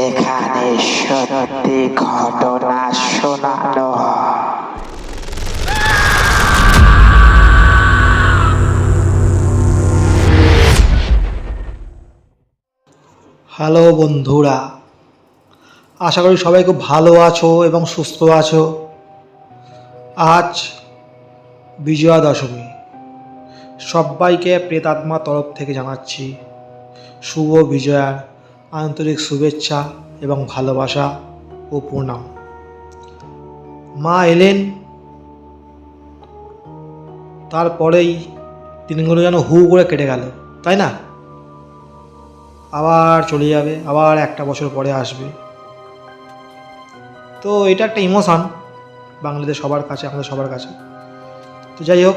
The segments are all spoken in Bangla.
এখানে সত্যি ঘটনা শোনানো হয়। হ্যালো বন্ধুরা, আশা করি সবাই খুব ভালো আছো এবং সুস্থ আছো আজ বিজয়া দশমী সবাইকে প্রেতাত্মা তরফ থেকে জানাচ্ছি। শুভ বিজয়ার আন্তরিক শুভেচ্ছা এবং ভালোবাসা ও প্রণাম। মা এলেন। তারপরেই দিনগুলো যেন হু করে কেটে গেল, তাই না? আবার চলে যাবে, আবার একটা বছর পরে আসবে। তো এটা একটা ইমোশান বাঙালিদের সবার কাছে, আমাদের সবার কাছে। তো যাই হোক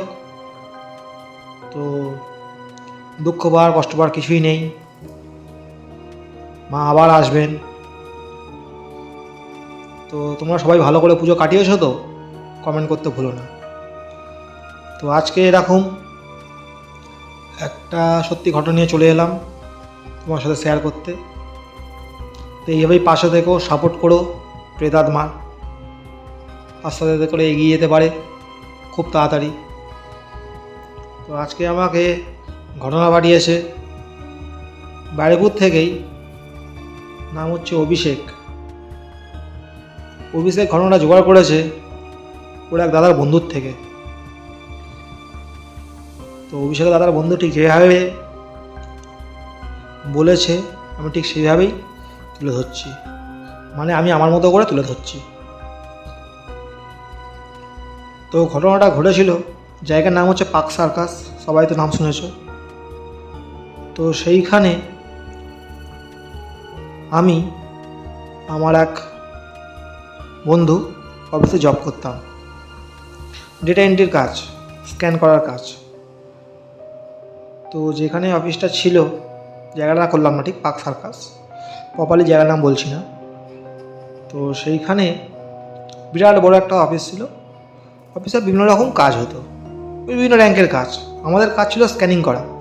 দুঃখ পাওয়ার, কষ্ট পাওয়ার কিছুই নেই। মা আবার আসবেন। তো তোমরা সবাই ভালো করে পুজো কাটিয়েছো তো? কমেন্ট করতে ভুলো না। তো আজকে এরকম একটা সত্যি ঘটনা নিয়ে চলে এলাম তোমার সাথে শেয়ার করতে। তো এইভাবেই পাশে থেকেও সাপোর্ট করো প্রেতাত্মার আস্তে আস্তে করে এগিয়ে যেতে পারে, খুব তাড়াতাড়ি। তো আজকে আমাকে ঘটনা পাঠিয়েছে বাইরেপুর থেকেই নাম হচ্ছে অভিষেক। অভিষেক ঘটনাটা জোগাড় করেছে ওর এক দাদার বন্ধুর থেকে। তো অভিষেকের দাদার বন্ধু ঠিক যেভাবে বলেছে, আমি ঠিক সেইভাবেই তুলে ধরছি। মানে আমি আমার মতো করে তুলে ধরছি। তো ঘটনাটা ঘটেছিল, জায়গার নাম হচ্ছে পাক সার্কাস, সবাই তো নাম শুনেছ। তো সেইখানে আমি আমার এক বন্ধু অফিসে জব করতাম। ডেটা এন্ট্রির কাজ স্ক্যান করার কাজ। তো যেখানে অফিসটা ছিল, জায়গাটা করলাম না, ঠিক পাক সার্কাস। প্রপারলি জায়গার নাম বলছি না। তো সেইখানে বিরাট বড় একটা অফিস ছিল। অফিসে বিভিন্ন রকম কাজ হতো। বিভিন্ন র্যাঙ্কের কাজ। আমাদের কাজ ছিল স্ক্যানিং করা।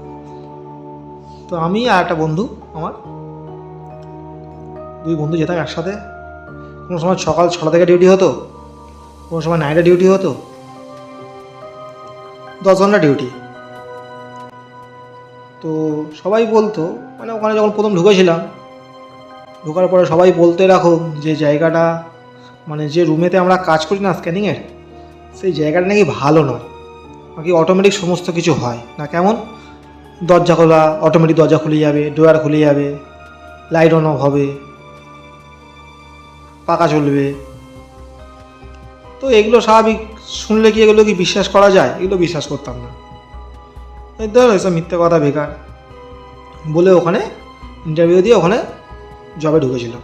তো আমি আর একটা বন্ধু আমার। দুই বন্ধু যেতাম একসাথে। কোনো সময় সকাল ছটা থেকে ডিউটি হতো, কোনো সময় নাইটে ডিউটি হতো। দশ ঘণ্টা ডিউটি তো সবাই বলতো মানে ওখানে যখন প্রথম ঢুকেছিলাম, ঢোকার পরে সবাই বলতে এরকম যে জায়গাটা মানে যে রুমেতে আমরা কাজ করি না স্ক্যানিংয়ের সেই জায়গাটা নাকি ভালো নয়। নাকি অটোমেটিক সমস্ত কিছু হয় না? কেমন? দরজা খোলা অটোমেটিক দরজা খুলে যাবে ডোয়ার খুলে যাবে লাইট অন অফ হবে পাকা চলবে। তো এগুলো স্বাভাবিক, শুনলে কি এগুলো কি বিশ্বাস করা যায়? এগুলো বিশ্বাস করতাম না। ধর, এসব মিথ্যে কথা বেকার। বলে ওখানে ইন্টারভিউ দিয়ে ওখানে জবে ঢুকেছিলাম।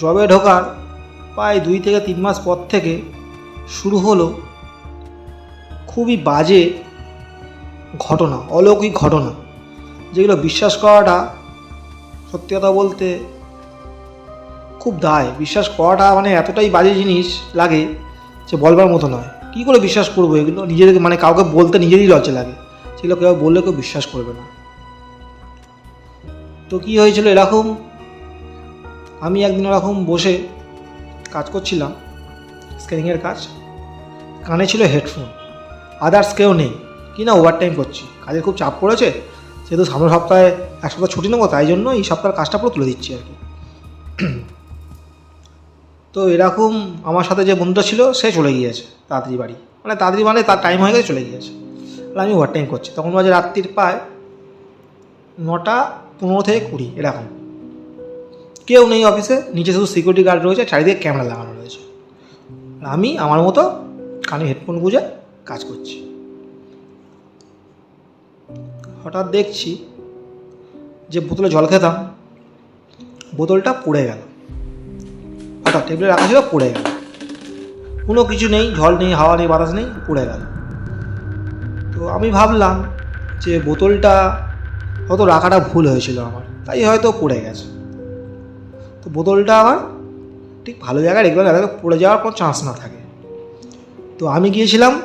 জবে ঢোকার প্রায় দুই থেকে তিন মাস পর থেকে শুরু হলো খুবই বাজে ঘটনা, অলৌকিক ঘটনা, যেগুলো বিশ্বাস করাটা, সত্যি কথা বলতে খুব দায়। বিশ্বাস করাটা মানে এতটাই বাজে জিনিস লাগে যে বলবার মতো নয়। কী করে বিশ্বাস করব? এগুলো নিজেদেরকে মানে কাউকে বলতে নিজেরই লজ্জা লাগে। সেগুলো কেউ বললে কেউ বিশ্বাস করবে না। তো কী হয়েছিল এরকম? আমি একদিন এরকম বসে কাজ করছিলাম স্ক্যানিংয়ের কাজ। কানে ছিল হেডফোন আদার্স কেউ নেই। কি না ওভার টাইম করছি? কাজের খুব চাপ পড়েছে, সেহেতু সামনের সপ্তাহে এক সপ্তাহ ছুটি নেব, তাই জন্য এই সপ্তাহের কাজটা পুরো তুলে দিচ্ছি আর কি। তো এরকম আমার সাথে যে বন্ধুটা ছিল, সে চলে গিয়েছে তাড়াতাড়ি বাড়ি। মানে তাড়াতাড়ি মানে তার টাইম হয়ে গেছে, চলে গিয়েছে। আর আমি ওভার টাইম করছি। তখন বাজে রাত্রির প্রায় নটা পনেরো থেকে কুড়ি, এরকম। কেউ নেই অফিসে নিচে শুধু সিকিউরিটি গার্ড রয়েছে, চারিদিকে ক্যামেরা লাগানো রয়েছে। আমি আমার মতো কানে হেডফোন গুঁজে কাজ করছি। হঠাৎ দেখছি যে বোতলে জল খেতাম, বোতলটা পড়ে গেল। হঠাৎ টেবিলে রাখা ছিল পড়ে গেল। কোনো কিছু নেই, জল নেই, হাওয়া নেই, বাতাস নেই, পড়ে গেল। তো আমি ভাবলাম যে বোতলটা হয়তো রাখাটা ভুল হয়েছিল আমার, তাই হয়তো পড়ে গেছে। তো বোতলটা আমার ঠিক ভালো জায়গায় রেগুলার যাতে পড়ে যাওয়ার কোনো চান্স না থাকে। তো আমি গিয়েছিলাম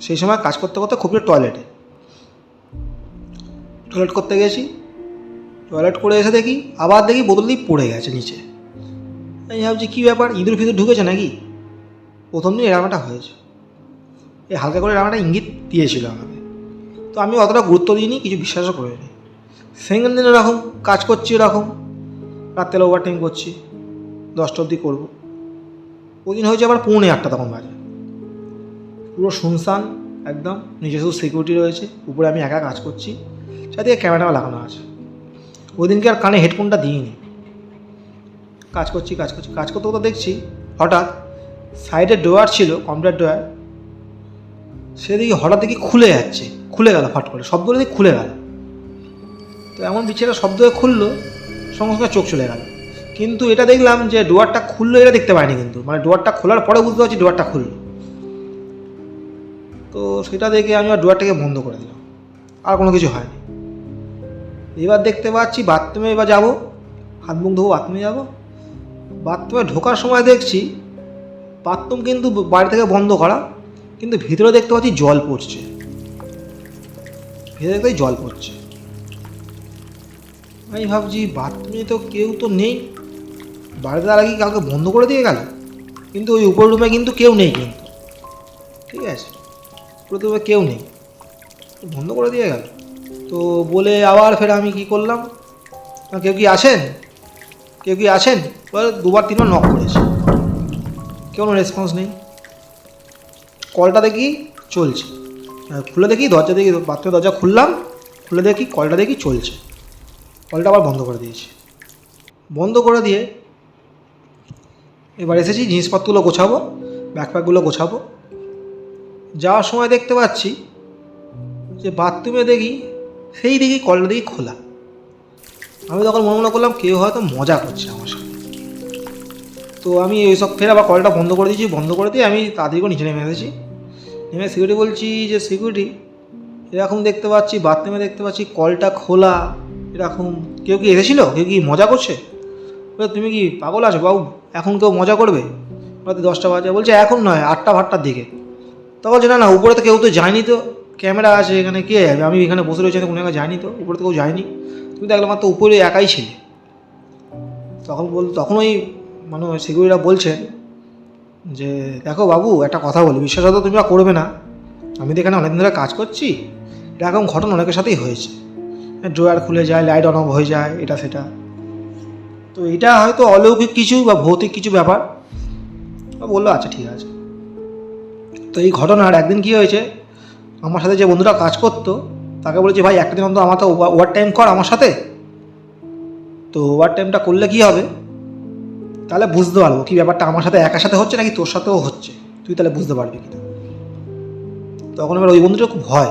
সেই সময় কাজ করতে করতে খুবই টয়লেটে টয়লেট করতে গেছি। টয়লেট করে এসে দেখি, আবার দেখি বোতল দিয়ে পড়ে গেছে নিচে। আমি ভাবছি, কী ব্যাপার, ইঁদুর ফিঁদুর ঢুকেছে নাকি? প্রথম দিন এরকমটা হয়েছে। এই হালকা করে একটা ইঙ্গিত দিয়েছিল আমাকে। তো আমি অতটা গুরুত্ব দিইনি, কিছু বিশ্বাসও করিনি। সেকেন্ড দিন এরকম, কাজ করছি এরকম। রাত্রে ওভার টাইম করছি, দশটা অবধি করব। ওই দিন হয়েছে আবার পৌনে আটটা তখন বাজে। পুরো শুনশান, একদম নিচে শুধু সিকিউরিটি রয়েছে, উপরে আমি একা কাজ করছি। চারদিকে ক্যামেরা লাগানো আছে। ওই দিনকে আর কানে হেডফোনটা দিইনি। কাজ করছি কাজ করছি, কাজ করতে করতে দেখছি হঠাৎ সাইডে ডোয়ার ছিল, কম্পিউটার ডোয়ার সেদিকে হঠাৎ দেখি খুলে যাচ্ছে, খুলে গেল ফট করে, শব্দ দেখি খুলে গেল। তো এমন বিচ্ছেটা শব্দ খুললো, সঙ্গে সঙ্গে চোখ চলে গেল। কিন্তু এটা দেখলাম যে ডোয়ারটা খুললো এটা দেখতে পাইনি কিন্তু। মানে ডোয়ারটা খোলার পরে বুঝতে পারছি ডোয়ারটা খুললো। তো সেটা দেখে আমি আর ডোয়ারটাকে বন্ধ করে দিলাম। আর কোনো কিছু হয়নি। এবার দেখতে পাচ্ছি বাথরুমে এবার যাব। হাত মুখ ধোবো বাথরুমে যাব। বাথরুমে ঢোকার সময় দেখছি বাথরুম কিন্তু বাড়ি থেকে বন্ধ করা, কিন্তু ভিতরে দেখতে পাচ্ছি জল পড়ছে। ভিতরে দেখতে জল পড়ছে। আমি ভাবছি বাথরুমে তো কেউ তো নেই। বাড়িতে তার আগে কাউকে বন্ধ করে দিয়ে গেল? কিন্তু ওই উপর রুমে কিন্তু কেউ নেই কিন্তু। ঠিক আছে রুমে কেউ নেই। বন্ধ করে দিয়ে গেল। তো বলে আবার ফের আমি কি করলাম? কেউ কি আছেন? কেউ কি আছেন? এবার দুবার তিনবার নক করেছি। কেউ রেসপন্স নেই। কলটা দেখি চলছে। খুলে দেখি দরজা দেখি, বাথরুমের দরজা খুললাম, খুলে দেখি কলটা দেখি চলছে। কলটা আবার বন্ধ করে দিয়েছি। বন্ধ করে দিয়ে এবার এসেছি, জিনিসপত্রগুলো গোছাবো ব্যাকপ্যাকগুলো গোছাবো। যাওয়ার সময় দেখতে পাচ্ছি যে বাথরুমে দেখি সেই দেখি কলটা দেখি খোলা। আমি তখন মনে মনে করলাম কেউ হয়তো মজা করছে আমার সাথে। তো আমি এইসব ফের আবার কলটা বন্ধ করে দিয়েছি, বন্ধ করে দিয়ে আমি করে নিচে নেমে এসেছি। নেমে সিকিউরিটি বলছি যে সিকিউরিটি এরকম দেখতে পাচ্ছি বাথরুমে দেখতে পাচ্ছি, কলটা খোলা, এরকম। কেউ কি এসেছিল? কেউ কি মজা করছে? তুমি কি পাগল আছো বাবু? এখন কেউ মজা করবে? রাতে দশটা বাজে, বলছে, এখন নয়, আটটা ভাটটার দিকে। তখন বলছে, না না, উপরে তো কেউ তো যায়নি তো। ক্যামেরা আছে এখানে কে? যাবে আমি এখানে বসে রয়েছি কোনো জায়গায় যায়নি তো, উপরে তো কেউ যায়নি। তুমি দেখলাম মাত্র উপরে একাই ছিলে। তখন বল, তখন ওই মানে সিকিউরিটিরা বলছেন যে, দেখো বাবু, একটা কথা বলি বিশ্বাস হয়তো তুমি আর করবে না। আমি তো এখানে অনেকদিন ধরে কাজ করছি। এরকম ঘটনা অনেকের সাথেই হয়েছে। ড্রয়ার খুলে যায় লাইট অন অফ হয়ে যায়, এটা সেটা। তো এটা হয়তো অলৌকিক কিছু বা ভৌতিক কিছু ব্যাপার। বলল আচ্ছা ঠিক আছে। তো এই ঘটনার একদিন কী হয়েছে? আমার সাথে যে বন্ধুরা কাজ করতো, তাকে বলেছি, ভাই, একটা দিন অন্তত আমার তো ওভার টাইম কর আমার সাথে। তো ওভার টাইমটা করলে কী হবে? তাহলে বুঝতে পারব কি ব্যাপারটা, আমার সাথে একার সাথে হচ্ছে নাকি তোর সাথেও হচ্ছে? তুই তাহলে বুঝতে পারবি কিনা? তখন এবার ওই বন্ধুটা খুব ভয়।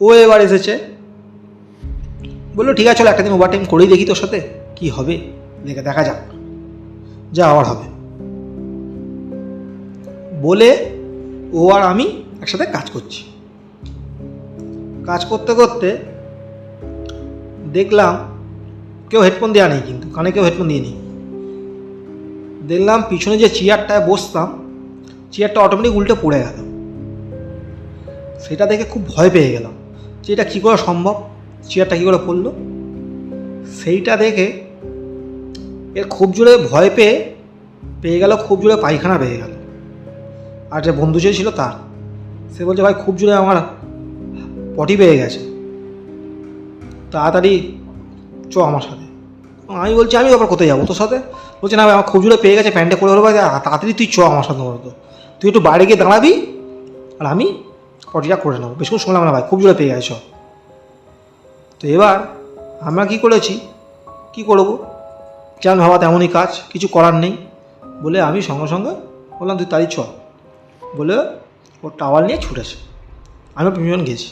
ও এবার এসেছে। বলল, ঠিক আছে, চলো একটা দিন ওভার টাইম করেই দেখি তোর সাথে, কি হবে? দেখে দেখা যাক। যা আবার হবে। বলে ও আর আমি একসাথে কাজ করছি। কাজ করতে করতে দেখলাম কেউ হেডফোন দেওয়া নেই কিন্তু, কানে কেউ হেডফোন দিয়ে নেই। দেখলাম পিছনে যে চেয়ারটায় বসতাম চেয়ারটা অটোমেটিক উল্টে পড়ে গেল। সেটা দেখে খুব ভয় পেয়ে গেলাম যে এটা কী করে সম্ভব? চেয়ারটা কী করে পড়ল? সেইটা দেখে এর খুব জোরে ভয় পেয়ে পেয়ে গেল, খুব জোরে পায়খানা পেয়ে গেল। আর যে বন্ধু যে ছিল তার। সে বলছে, ভাই, খুব জোরে আমার পটি পেয়ে গেছে। তাড়াতাড়ি চ আমার সাথে। আমি বলছি, আমি আবার কোথায় যাব তোর সাথে? বলছে, না আমার খুব জোরে পেয়ে গেছে প্যান্টে করে হলো ভাই তাড়াতাড়ি তুই চ আমার সাথে বলতো তুই একটু বাইরে গিয়ে দাঁড়াবি, আর আমি পটিটা করে নেব। বেশিক্ষণ শুনলাম না ভাই, খুব জোরে পেয়ে গেছে। তো এবার আমরা কি করেছি, কি করব? যেমন ভাবা তেমনই কাজ, কিছু করার নেই। বলে আমি সঙ্গে সঙ্গে বললাম, তুই তাড়ি চ। বলে ও টাওয়াল নিয়ে ছুটেছে। আমি পিছন গেছি।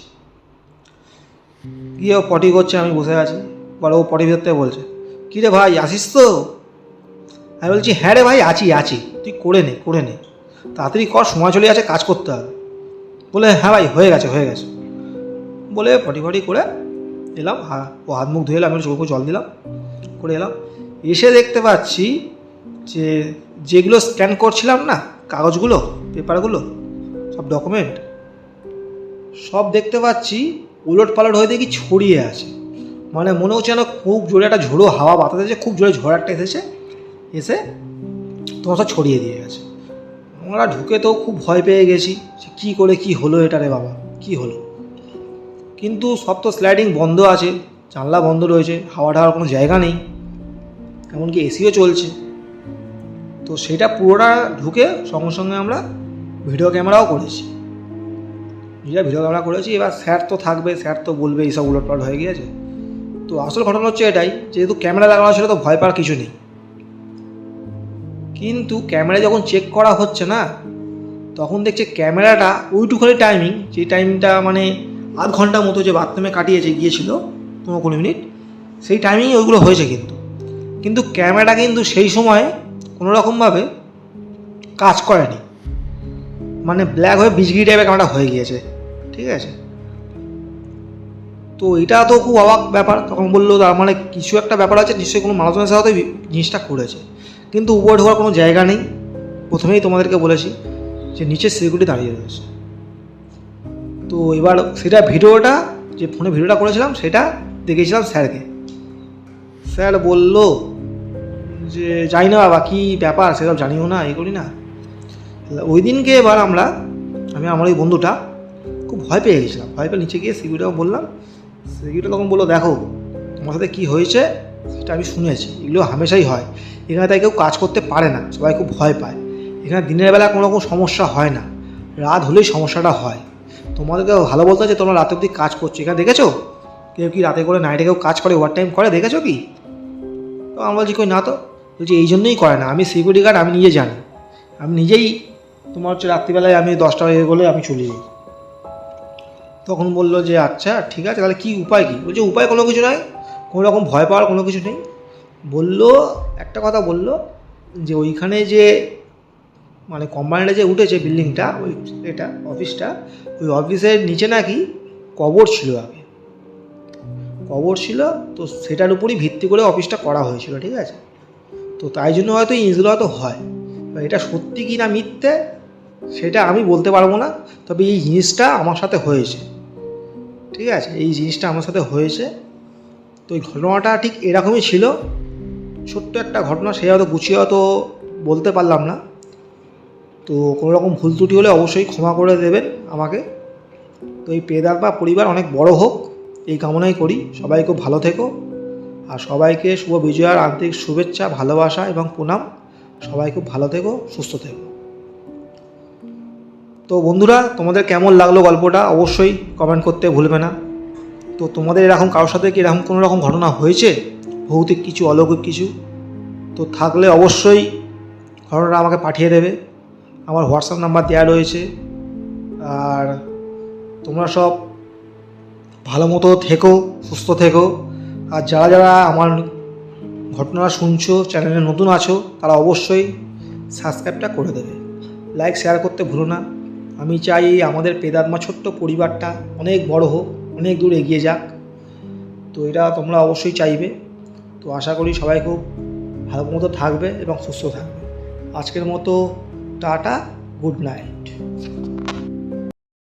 গিয়ে ও পটি করছে, আমি বসে আছি। বলে ও পটি ভিতর থেকে বলছে, কী রে ভাই, আসিস তো? আমি বলছি হ্যাঁ রে ভাই, আছি আছি। তুই করে নে করে নে। তাড়াতাড়ি কর, সময় চলে আছে কাজ করতে হবে। বলে হ্যাঁ ভাই, হয়ে গেছে হয়ে গেছে। বলে পটি ফটি করে এলাম, হা- ও হাত মুখ ধুয়ে এলাম আমি চোখে জল দিলাম করে এলাম। এসে দেখতে পাচ্ছি যে, যেগুলো স্ক্যান করছিলাম না, কাগজগুলো পেপারগুলো সব ডকুমেন্ট সব দেখতে পাচ্ছি উলট পালট হয়ে দেখি ছড়িয়ে আছে। মানে মনে হচ্ছে যেন খুব জোরে একটা ঝোড়ো হাওয়া বাতাস এসেছে, খুব জোরে ঝড় একটা এসেছে, এসে তোমার সব ছড়িয়ে দিয়ে গেছে। আমরা ঢুকে তো খুব ভয় পেয়ে গেছি যে কী করে কি হলো এটা রে বাবা, কি হলো? কিন্তু সব তো স্লাইডিং বন্ধ আছে, জানলা বন্ধ রয়েছে, হাওয়া ঢাওয়ার কোনো জায়গা নেই, এমনকি এসিও চলছে। তো সেটা পুরোটা ঢুকে সঙ্গে সঙ্গে আমরা ভিডিও ক্যামেরাও করেছি। যেটা ভিডিও ক্যামেরা করেছি, এবার স্যার তো থাকবে, স্যার তো বলবে এইসব উলটপালট হয়ে গিয়েছে। তো আসল ঘটনা হচ্ছে এটাই, যেহেতু ক্যামেরা লাগানো ছিল তো ভয় পাওয়ার কিছু নেই। কিন্তু ক্যামেরা যখন চেক করা হচ্ছে না, তখন দেখছে ক্যামেরাটা ওইটুখানি টাইমিং যে টাইমটা মানে আধ ঘণ্টা মতো যে বাথরুমে কাটিয়েছে, গিয়েছিল পনেরো কুড়ি মিনিট, সেই টাইমিংয়ে ওইগুলো হয়েছে কিন্তু। কিন্তু ক্যামেরাটা কিন্তু সেই সময় কোনোরকমভাবে কাজ করেনি। মানে ব্ল্যাক হয়ে বিজগি টাইপের ক্যামেরাটা হয়ে গিয়েছে। ঠিক আছে? তো এটা তো খুব অবাক ব্যাপার। তখন বলল, তার মানে কিছু একটা ব্যাপার আছে, নিশ্চয়ই কোনো মানুষজনের সাথে জিনিসটা করেছে। কিন্তু উপরে ঢোকার কোনো জায়গা নেই। প্রথমেই তোমাদেরকে বলেছি যে নিচে সিকিউরিটি দাঁড়িয়ে রয়েছে। তো এবার সেটা ভিডিওটা, যে ফোনে ভিডিওটা করেছিলাম, সেটা দেখেছিলাম স্যারকে। স্যার বলল যে, জানি না বাবা, কী ব্যাপার? সেসব জানিও না এই করি না। ওই দিনকে এবার আমরা, আমি আমার ওই বন্ধুটা খুব ভয় পেয়ে গেছিলাম। ভয় পেয়ে নিচে গিয়ে সিকিউরিটিকে বললাম সিকিউরিটি তখন বলল, দেখো, তোমার সাথে কী হয়েছে সেটা আমি শুনেছি। এগুলো হামেশাই হয়। এখানে তাই কেউ কাজ করতে পারে না। সবাই খুব ভয় পায়। এখানে দিনের বেলা কোনো রকম সমস্যা হয় না। রাত হলেই সমস্যাটা হয়। তোমাদেরকে ভালো বলতে যে তোমরা রাতে অবধি কাজ করছ। এখানে দেখেছ? কেউ কি রাতে করে নাইটে কেউ কাজ করে ওভার টাইম করে? দেখেছ কি? তো আমরা বলছি, কই না তো। বলছি, এই জন্যই করে না। আমি সিকিউরিটি গার্ড আমি নিজে জানি। আমি নিজেই তোমার হচ্ছে রাত্রিবেলায় আমি দশটা হয়ে গেলে আমি চলে যাই। তখন বলল যে আচ্ছা ঠিক আছে, তাহলে কী উপায় কী? বলছে, উপায় কোনো কিছু নয় কোনো রকম ভয় পাওয়ার কোনো কিছু নেই। বলল, একটা কথা বলল, যে ওইখানে যে মানে কোম্পানিটা যে উঠেছে বিল্ডিংটা ওই এটা অফিসটা ওই অফিসের নিচে নাকি কবর ছিল আগে। কবর ছিল, তো সেটার উপরই ভিত্তি করে অফিসটা করা হয়েছিল, ঠিক আছে? তো তাই জন্য হয়তো জিনিসগুলো হয়তো হয়। এটা সত্যি কি না মিথ্যে সেটা আমি বলতে পারব না, তবে এই জিনিসটা আমার সাথে হয়েছে। ঠিক আছে? এই জিনিসটা আমার সাথে হয়েছে। তো এই ঘটনাটা ঠিক এরকমই ছিল। ছোট্ট একটা ঘটনা, সে হয়তো গুছিয়ে হয়তো বলতে পারলাম না। তো কোনো রকম ভুল ত্রুটি হলে অবশ্যই ক্ষমা করে দেবেন আমাকে। তো এই পেদার বা পরিবার অনেক বড় হোক, এই কামনাই করি। সবাই খুব ভালো থেকো। আর সবাইকে শুভ বিজয়ার আন্তরিক শুভেচ্ছা, ভালোবাসা এবং প্রণাম। সবাই খুব ভালো থেকো, সুস্থ থেকো। তো বন্ধুরা, তোমাদের কেমন লাগল গল্পটা অবশ্যই কমেন্ট করতে ভুলবে না। তো তোমাদের এরকম কারোর সাথে কি এরকম কোনো রকম ঘটনা হয়েছে? ভৌতিক কিছু, অলৌকিক কিছু? তো থাকলে অবশ্যই ঘটনাটা আমাকে পাঠিয়ে দেবে। আমার হোয়াটসঅ্যাপ নাম্বার দেওয়া রয়েছে। আর তোমরা সব ভালো মতো থেকো, সুস্থ থেকো। আর যারা যারা আমার ঘটনা শুনছো চ্যানেলে নতুন আছো, তারা অবশ্যই সাবস্ক্রাইবটা করে দেবে। লাইক শেয়ার করতে ভুলো না। আমি চাই এই আমাদের পেদাত্মা ছোট্ট পরিবারটা অনেক বড় হোক, অনেক দূর এগিয়ে যাক। তো এটা তোমরা অবশ্যই চাইবে। তো আশা করি সবাই খুব ভালো মতো থাকবে এবং সুস্থ থাকবে। আজকের মতো টাটা, গুড নাইট।